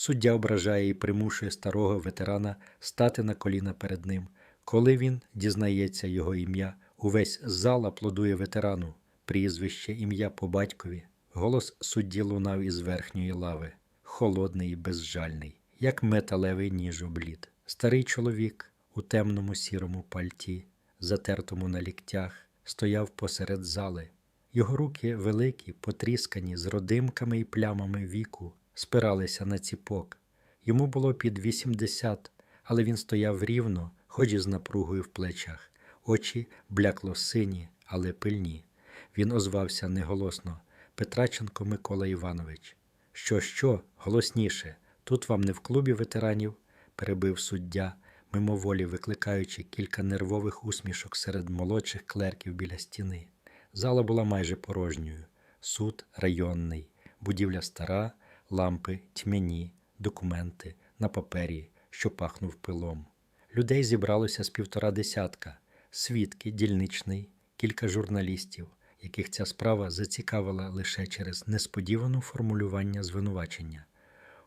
Суддя ображає і примушує старого ветерана стати на коліна перед ним. Коли він дізнається його ім'я, увесь зал аплодує ветерану, прізвище, ім'я по батькові. Голос судді лунав із верхньої лави, холодний і безжальний, як металевий ніж облід. Старий чоловік у темному сірому пальті, затертому на ліктях, стояв посеред зали. Його руки великі, потріскані з родимками і плямами віку, спиралися на ціпок. Йому було під 80, але він стояв рівно, хоч і з напругою в плечах. Очі блякло сині, але пильні. Він озвався неголосно. Петраченко Микола Іванович. Що, що, голосніше, тут вам не в клубі ветеранів, перебив суддя, мимоволі викликаючи кілька нервових усмішок серед молодших клерків біля стіни. Зала була майже порожньою. Суд районний, будівля стара, лампи тьмяні, документи на папері, що пахнув пилом. Людей зібралося з півтора десятка, свідки, дільничний, кілька журналістів, яких ця справа зацікавила лише через несподівану формулювання звинувачення,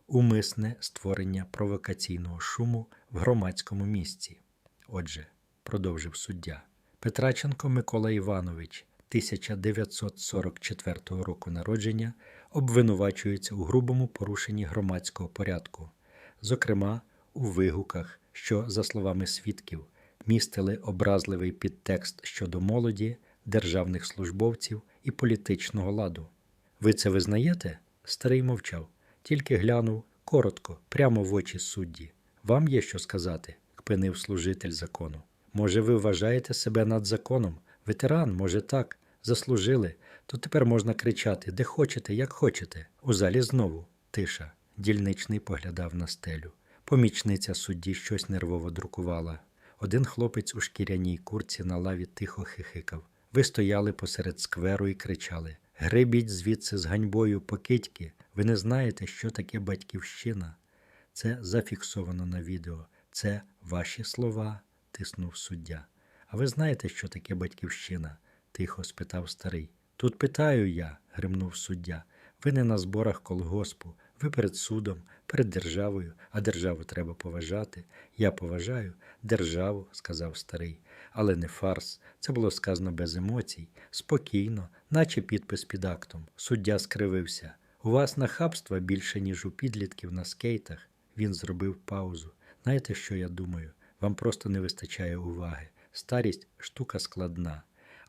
умисне створення провокаційного шуму в громадському місці. Отже, продовжив суддя, Петраченко Микола Іванович, 1944 року народження, обвинувачується у грубому порушенні громадського порядку, зокрема у вигуках, що, за словами свідків, містили образливий підтекст щодо молоді, державних службовців і політичного ладу. Ви це визнаєте? Старий мовчав, тільки глянув коротко, прямо в очі судді. Вам є що сказати, кпинив служитель закону. Може, ви вважаєте себе над законом? Ветеран, може, так, заслужили, то тепер можна кричати, де хочете, як хочете. У залі знову тиша. Дільничний поглядав на стелю. Помічниця судді щось нервово друкувала. Один хлопець у шкіряній курці на лаві тихо хихикав. Ви стояли посеред скверу і кричали: Грибіть звідси з ганьбою покидьки. Ви не знаєте, що таке батьківщина. Це зафіксовано на відео. Це ваші слова, тиснув суддя. А ви знаєте, що таке батьківщина? Тихо спитав старий. Тут питаю я, гримнув суддя. Ви не на зборах колгоспу, ви перед судом, перед державою, а державу треба поважати. Я поважаю державу, сказав старий, але не фарс. Це було сказано без емоцій, спокійно, наче підпис під актом. Суддя скривився. У вас нахабства більше, ніж у підлітків на скейтах. Він зробив паузу. Знаєте, що я думаю? Вам просто не вистачає уваги. Старість штука складна.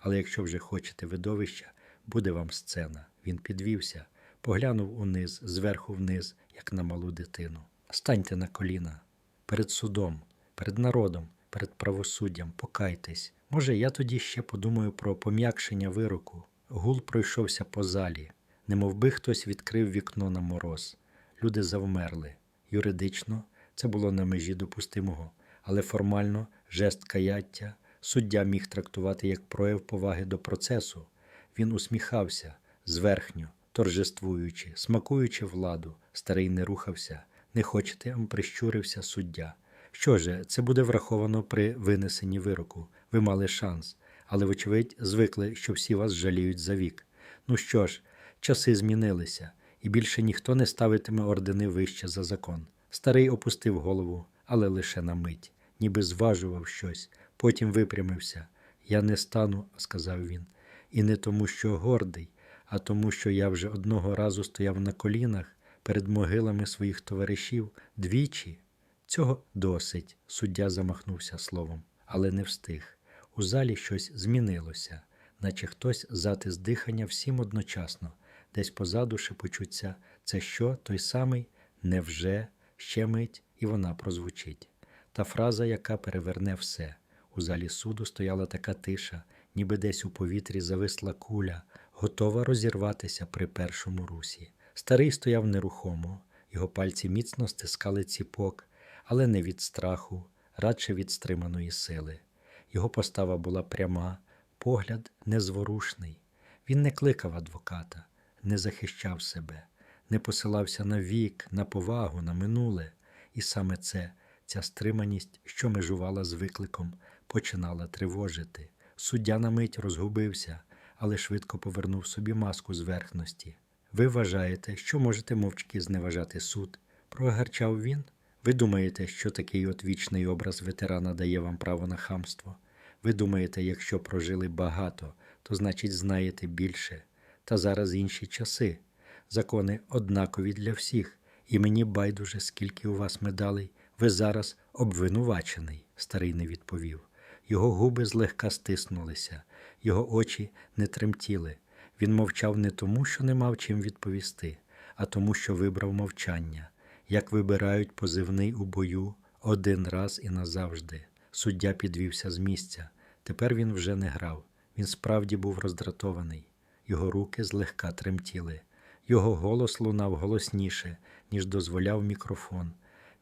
Але якщо вже хочете видовища, буде вам сцена. Він підвівся, поглянув униз, зверху вниз, як на малу дитину. Станьте на коліна перед судом, перед народом, перед правосуддям, покайтесь. Може, я тоді ще подумаю про пом'якшення вироку. Гул пройшовся по залі, немов би хтось відкрив вікно на мороз. Люди завмерли. Юридично це було на межі допустимого, але формально жест каяття суддя міг трактувати як прояв поваги до процесу. Він усміхався зверхньо, торжествуючи, смакуючи владу. Старий не рухався. Не хочете, прищурився суддя. Що же, це буде враховано при винесенні вироку. Ви мали шанс, але, вочевидь, звикли, що всі вас жаліють за вік. Ну що ж, часи змінилися, і більше ніхто не ставитиме ордени вище за закон. Старий опустив голову, але лише на мить, ніби зважував щось, потім випрямився. Я не стану, сказав він, і не тому, що гордий, а тому, що я вже одного разу стояв на колінах перед могилами своїх товаришів двічі. Цього досить, суддя замахнувся словом, але не встиг. У залі щось змінилося, наче хтось затис дихання всім одночасно, десь позаду шепочуться це що, той самий, невже, ще мить, і вона прозвучить. Та фраза, яка переверне все. У залі суду стояла така тиша, ніби десь у повітрі зависла куля, готова розірватися при першому русі. Старий стояв нерухомо, його пальці міцно стискали ціпок, але не від страху, радше від стриманої сили. Його постава була пряма, погляд незворушний. Він не кликав адвоката, не захищав себе, не посилався на вік, на повагу, на минуле, і саме це, ця стриманість, що межувала з викликом, починала тривожити. Суддя на мить розгубився, але швидко повернув собі маску зверхності. Ви вважаєте, що можете мовчки зневажати суд, прогарчав він. Ви думаєте, що такий от вічний образ ветерана дає вам право на хамство? Ви думаєте, якщо прожили багато, то значить знаєте більше. Та зараз інші часи. Закони однакові для всіх, і мені байдуже, скільки у вас медалей. Ви зараз обвинувачений, старий не відповів. Його губи злегка стиснулися, його очі не тремтіли. Він мовчав не тому, що не мав чим відповісти, а тому, що вибрав мовчання, як вибирають позивний у бою один раз і назавжди. Суддя підвівся з місця. Тепер він вже не грав. Він справді був роздратований. Його руки злегка тремтіли. Його голос лунав голосніше, ніж дозволяв мікрофон.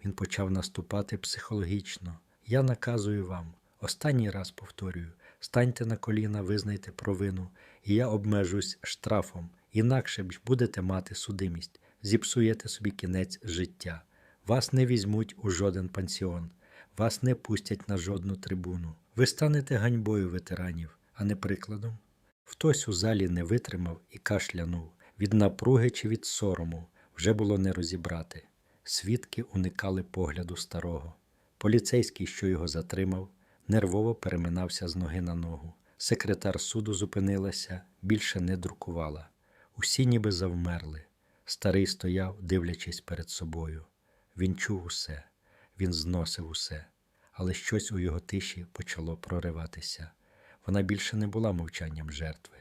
Він почав наступати психологічно. Я наказую вам, останній раз повторюю, станьте на коліна, визнайте провину, і я обмежусь штрафом. Інакше ж будете мати судимість, зіпсуєте собі кінець життя. Вас не візьмуть у жоден пансіон, вас не пустять на жодну трибуну. Ви станете ганьбою ветеранів, а не прикладом. Хтось у залі не витримав і кашлянув від напруги чи від сорому вже було не розібрати. Свідки уникали погляду старого. Поліцейський, що його затримав, нервово переминався з ноги на ногу. Секретар суду зупинилася, більше не друкувала. Усі ніби завмерли. Старий стояв, дивлячись перед собою. Він чув усе, він зносив усе, але щось у його тиші почало прориватися. Вона більше не була мовчанням жертви.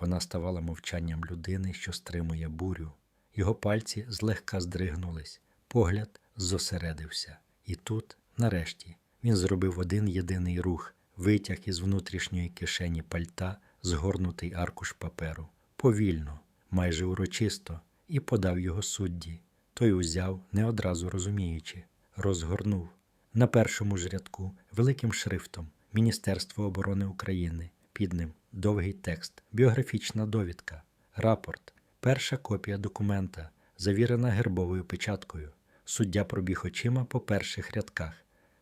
Вона ставала мовчанням людини, що стримує бурю. Його пальці злегка здригнулись, погляд зосередився. І тут, нарешті, він зробив один єдиний рух, витяг із внутрішньої кишені пальта згорнутий аркуш паперу, повільно, майже урочисто, і подав його судді. Той узяв, не одразу розуміючи, розгорнув. На першому ж рядку великим шрифтом Міністерство оборони України. Під ним довгий текст, біографічна довідка, рапорт, перша копія документа, завірена гербовою печаткою. Суддя пробіг очима по перших рядках.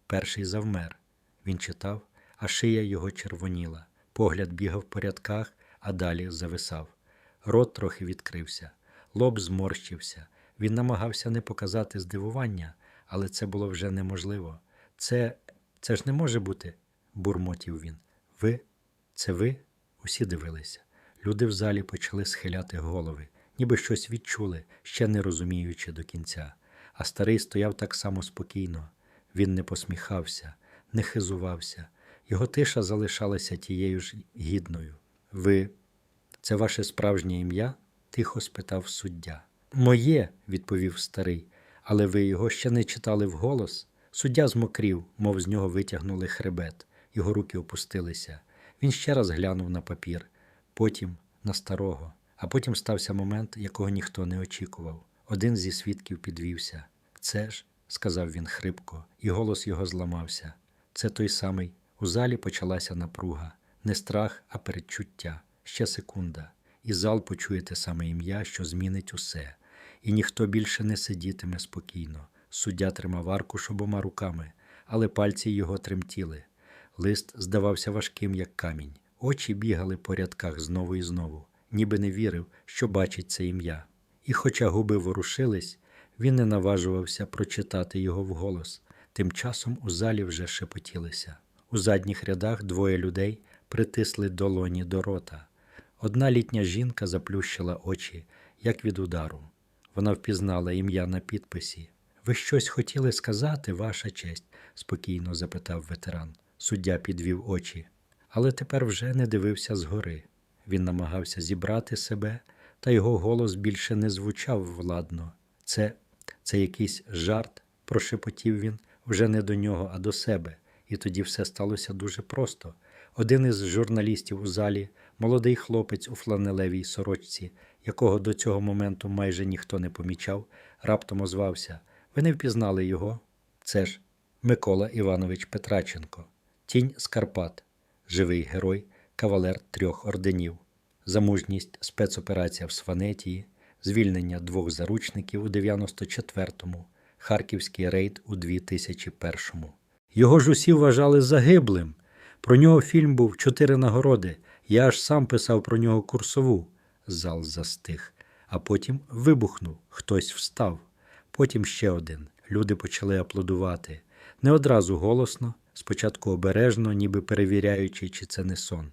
Перший завмер. Він читав, а шия його червоніла. Погляд бігав по рядках, а далі зависав. Рот трохи відкрився, лоб зморщився. Він намагався не показати здивування, але це було вже неможливо. Це, це ж не може бути, бурмотів він. Ви, це ви? Усі дивилися. Люди в залі почали схиляти голови, ніби щось відчули, ще не розуміючи до кінця. А старий стояв так само спокійно. Він не посміхався, не хизувався. Його тиша залишалася тією ж гідною. Ви, це ваше справжнє ім'я? тихо спитав суддя. Моє, відповів старий, але ви його ще не читали вголос. Суддя змокрів, мов з нього витягнули хребет, його руки опустилися. Він ще раз глянув на папір, потім на старого, а потім стався момент, якого ніхто не очікував. Один зі свідків підвівся. Це ж, сказав він хрипко, і голос його зламався. Це той самий. У залі почалася напруга, не страх, а передчуття. Ще секунда. І зал почує те саме ім'я, що змінить усе. І ніхто більше не сидітиме спокійно. Суддя тримав аркуш обома руками, але пальці його тремтіли. Лист здавався важким, як камінь. Очі бігали по рядках знову і знову, ніби не вірив, що бачить це ім'я. І, хоча губи ворушились, він не наважувався прочитати його вголос. Тим часом у залі вже шепотілися. У задніх рядах двоє людей притисли долоні до рота. Одна літня жінка заплющила очі, як від удару. Вона впізнала ім'я на підписі. Ви щось хотіли сказати, ваша честь? спокійно запитав ветеран. Суддя підвів очі, але тепер вже не дивився згори. Він намагався зібрати себе, та його голос більше не звучав владно. Це, це якийсь жарт, прошепотів він вже не до нього, а до себе. І тоді все сталося дуже просто. Один із журналістів у залі, молодий хлопець у фланелевій сорочці, якого до цього моменту майже ніхто не помічав, раптом озвався. Ви не впізнали його? Це ж Микола Іванович Петраченко, тінь з Карпат, живий герой, кавалер трьох орденів, замужність спецоперація в Сванетії, звільнення двох заручників у 94-му, Харківський рейд у 2001-му. Його ж усі вважали загиблим. Про нього фільм був чотири нагороди. Я аж сам писав про нього курсову. Зал застиг, а потім вибухнув, хтось встав. Потім ще один. Люди почали аплодувати. Не одразу голосно, спочатку обережно, ніби перевіряючи, чи це не сон.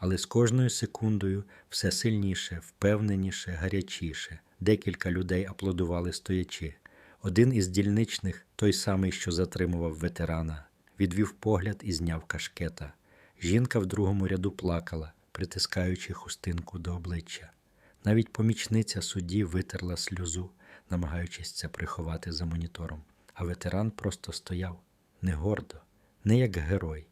Але з кожною секундою все сильніше, впевненіше, гарячіше. Декілька людей аплодували стоячи. Один із дільничних, той самий, що затримував ветерана, відвів погляд і зняв кашкета. Жінка в другому ряду плакала, притискаючи хустинку до обличчя. Навіть помічниця судді витерла сльозу, намагаючись це приховати за монітором. А ветеран просто стояв не гордо, не як герой,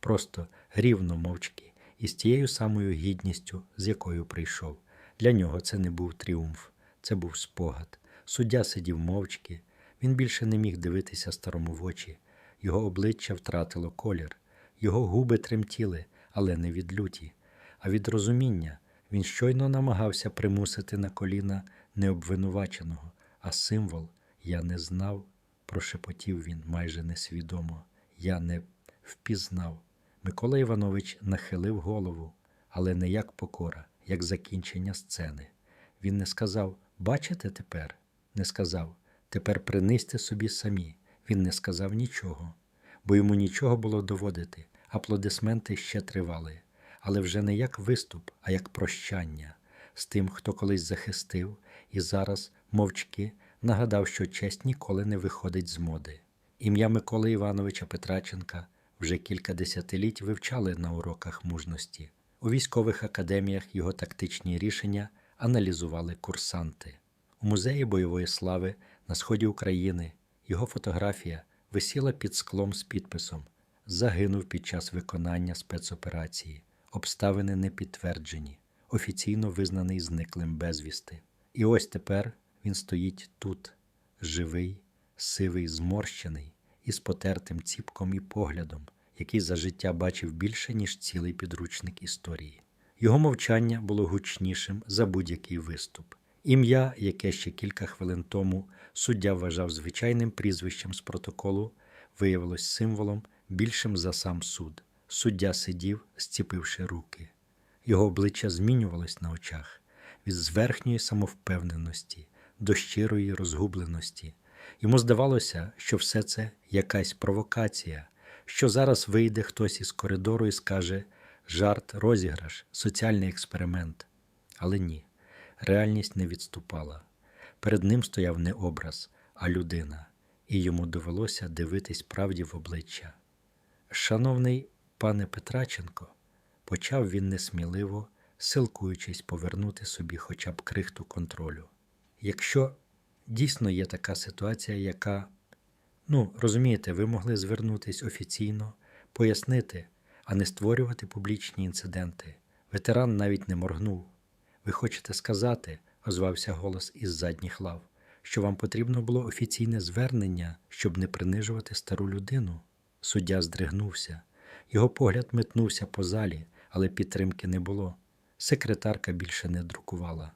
просто рівно мовчки і з тією самою гідністю, з якою прийшов. Для нього це не був тріумф, це був спогад. Суддя сидів мовчки, він більше не міг дивитися старому в очі. Його обличчя втратило колір, його губи тремтіли, але не від люті, а від розуміння. Він щойно намагався примусити на коліна необвинуваченого, а символ я не знав, прошепотів він майже несвідомо. Я не впізнав. Микола Іванович нахилив голову, але не як покора, як закінчення сцени. Він не сказав Бачите тепер? Не сказав Тепер принисьте собі самі. Він не сказав нічого, бо йому нічого було доводити. Аплодисменти ще тривали, але вже не як виступ, а як прощання з тим, хто колись захистив, і зараз мовчки нагадав, що честь ніколи не виходить з моди. Ім'я Миколи Івановича Петраченка вже кілька десятиліть вивчали на уроках мужності. У військових академіях його тактичні рішення аналізували курсанти. У музеї бойової слави на сході України його фотографія висіла під склом з підписом Загинув під час виконання спецоперації. Обставини не підтверджені, офіційно визнаний зниклим безвісти. І ось тепер він стоїть тут, живий, сивий, зморщений, із потертим ціпком і поглядом, який за життя бачив більше, ніж цілий підручник історії. Його мовчання було гучнішим за будь-який виступ. Ім'я, яке ще кілька хвилин тому суддя вважав звичайним прізвищем з протоколу, виявилось символом більшим за сам суд. Суддя сидів, зціпивши руки. Його обличчя змінювалось на очах від зверхньої самовпевненості до щирої розгубленості. Йому здавалося, що все це якась провокація, що зараз вийде хтось із коридору і скаже жарт, розіграш, соціальний експеримент. Але ні, реальність не відступала. Перед ним стояв не образ, а людина, і йому довелося дивитись правді в обличчя. Шановний пане Петраченко, почав він несміливо, силкуючись повернути собі хоча б крихту контролю. Якщо дійсно є така ситуація, яка, ну, розумієте, ви могли звернутись офіційно, пояснити, а не створювати публічні інциденти. Ветеран навіть не моргнув. Ви хочете сказати, озвався голос із задніх лав, що вам потрібно було офіційне звернення, щоб не принижувати стару людину. Суддя здригнувся. Його погляд метнувся по залі, але підтримки не було. Секретарка більше не друкувала.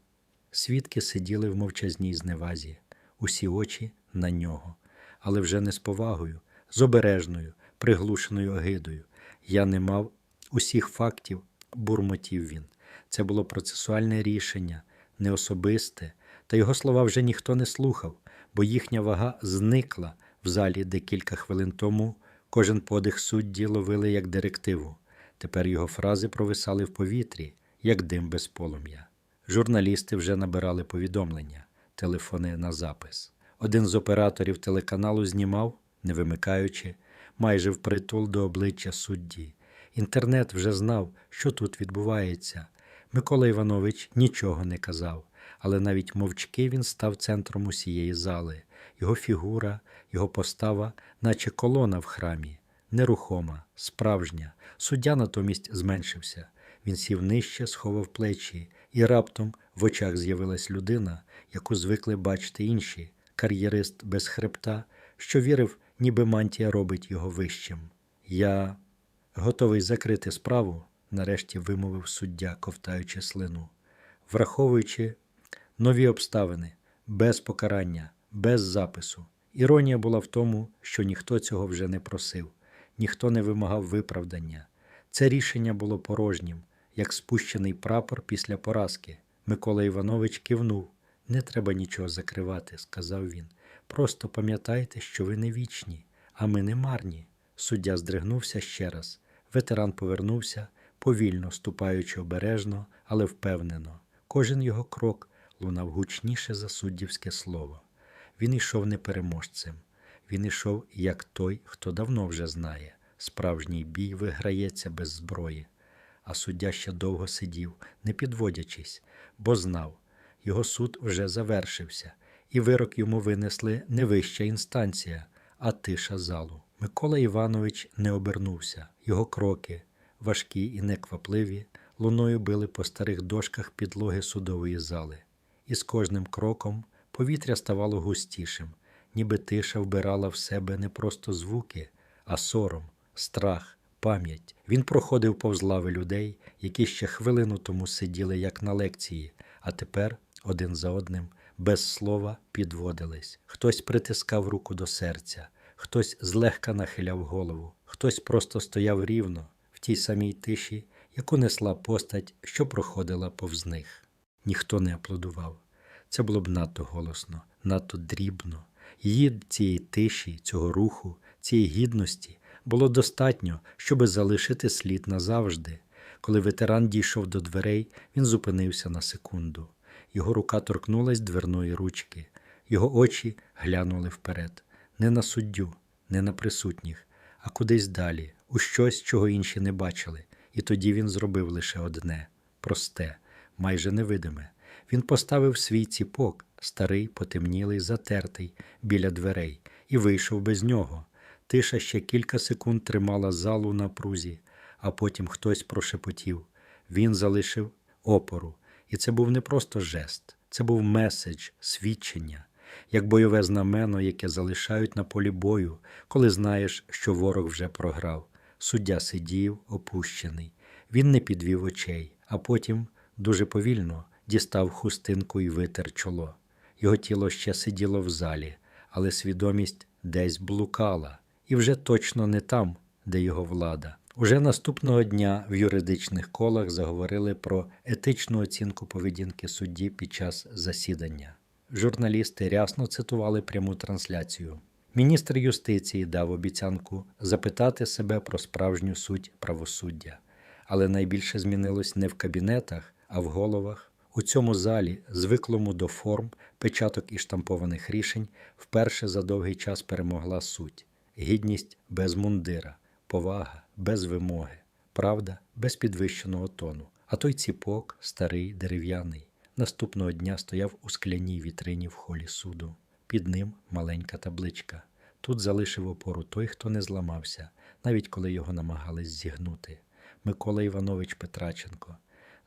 Свідки сиділи в мовчазній зневазі, усі очі на нього, але вже не з повагою, з обережною, приглушеною огидою. Я не мав усіх фактів, бурмотів він. Це було процесуальне рішення, не особисте, та його слова вже ніхто не слухав, бо їхня вага зникла в залі, де кілька хвилин тому кожен подих судді ловили як директиву. Тепер його фрази провисали в повітрі, як дим без полум'я. Журналісти вже набирали повідомлення, телефони на запис. Один з операторів телеканалу знімав, не вимикаючи, майже впритул до обличчя судді. Інтернет вже знав, що тут відбувається. Микола Іванович нічого не казав, але навіть мовчки він став центром усієї зали. Його фігура, його постава, наче колона в храмі, нерухома, справжня. Суддя натомість зменшився. Він сів нижче, сховав плечі, і раптом в очах з'явилась людина, яку звикли бачити інші, кар'єрист без хребта, що вірив, ніби мантія робить його вищим. Я готовий закрити справу, нарешті вимовив суддя, ковтаючи слину, враховуючи нові обставини, без покарання, без запису. Іронія була в тому, що ніхто цього вже не просив, ніхто не вимагав виправдання. Це рішення було порожнім, як спущений прапор після поразки. Микола Іванович кивнув. Не треба нічого закривати, сказав він. Просто пам'ятайте, що ви не вічні, а ми не марні. Суддя здригнувся ще раз. Ветеран повернувся, повільно ступаючи обережно, але впевнено. Кожен його крок лунав гучніше за суддівське слово. Він йшов не переможцем. Він ішов як той, хто давно вже знає. Справжній бій виграється без зброї. А суддя ще довго сидів, не підводячись, бо знав, його суд вже завершився, і вирок йому винесли не вища інстанція, а тиша залу. Микола Іванович не обернувся. Його кроки, важкі і неквапливі, луною били по старих дошках підлоги судової зали. І з кожним кроком повітря ставало густішим, ніби тиша вбирала в себе не просто звуки, а сором, страх, пам'ять. Він проходив повз лави людей, які ще хвилину тому сиділи як на лекції, а тепер один за одним, без слова, підводились. Хтось притискав руку до серця, хтось злегка нахиляв голову, хтось просто стояв рівно в тій самій тиші, яку несла постать, що проходила повз них. Ніхто не аплодував. Це було б надто голосно, надто дрібно. Її цієї тиші, цього руху, цієї гідності було достатньо, щоби залишити слід назавжди. Коли ветеран дійшов до дверей, він зупинився на секунду. Його рука торкнулась дверної ручки, його очі глянули вперед, не на суддю, не на присутніх, а кудись далі, у щось, чого інші не бачили. І тоді він зробив лише одне просте, майже невидиме. Він поставив свій ціпок, старий, потемнілий, затертий, біля дверей, і вийшов без нього. Тиша ще кілька секунд тримала залу на прузі, а потім хтось прошепотів. Він залишив опору. І це був не просто жест, це був меседж, свідчення, як бойове знамено, яке залишають на полі бою, коли знаєш, що ворог вже програв. Суддя сидів, опущений. Він не підвів очей, а потім дуже повільно дістав хустинку і витер чоло. Його тіло ще сиділо в залі, але свідомість десь блукала, і вже точно не там, де його влада. Уже наступного дня в юридичних колах заговорили про етичну оцінку поведінки судді під час засідання. Журналісти рясно цитували пряму трансляцію. Міністр юстиції дав обіцянку запитати себе про справжню суть правосуддя, але найбільше змінилось не в кабінетах, а в головах. У цьому залі, звиклому до форм, печаток і штампованих рішень, вперше за довгий час перемогла суть, гідність без мундира, повага без вимоги, правда без підвищеного тону. А той ціпок, старий, дерев'яний, наступного дня стояв у скляній вітрині в холі суду. Під ним маленька табличка. Тут залишив опору той, хто не зламався, навіть коли його намагались зігнути. Микола Іванович Петраченко,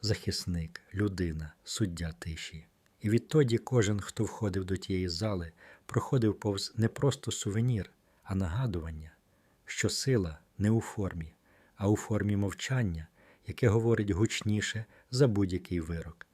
захисник, людина, суддя тиші. І відтоді кожен, хто входив до тієї зали, проходив повз не просто сувенір, а нагадування, що сила не у формі, а у формі мовчання, яке говорить гучніше за будь-який вирок.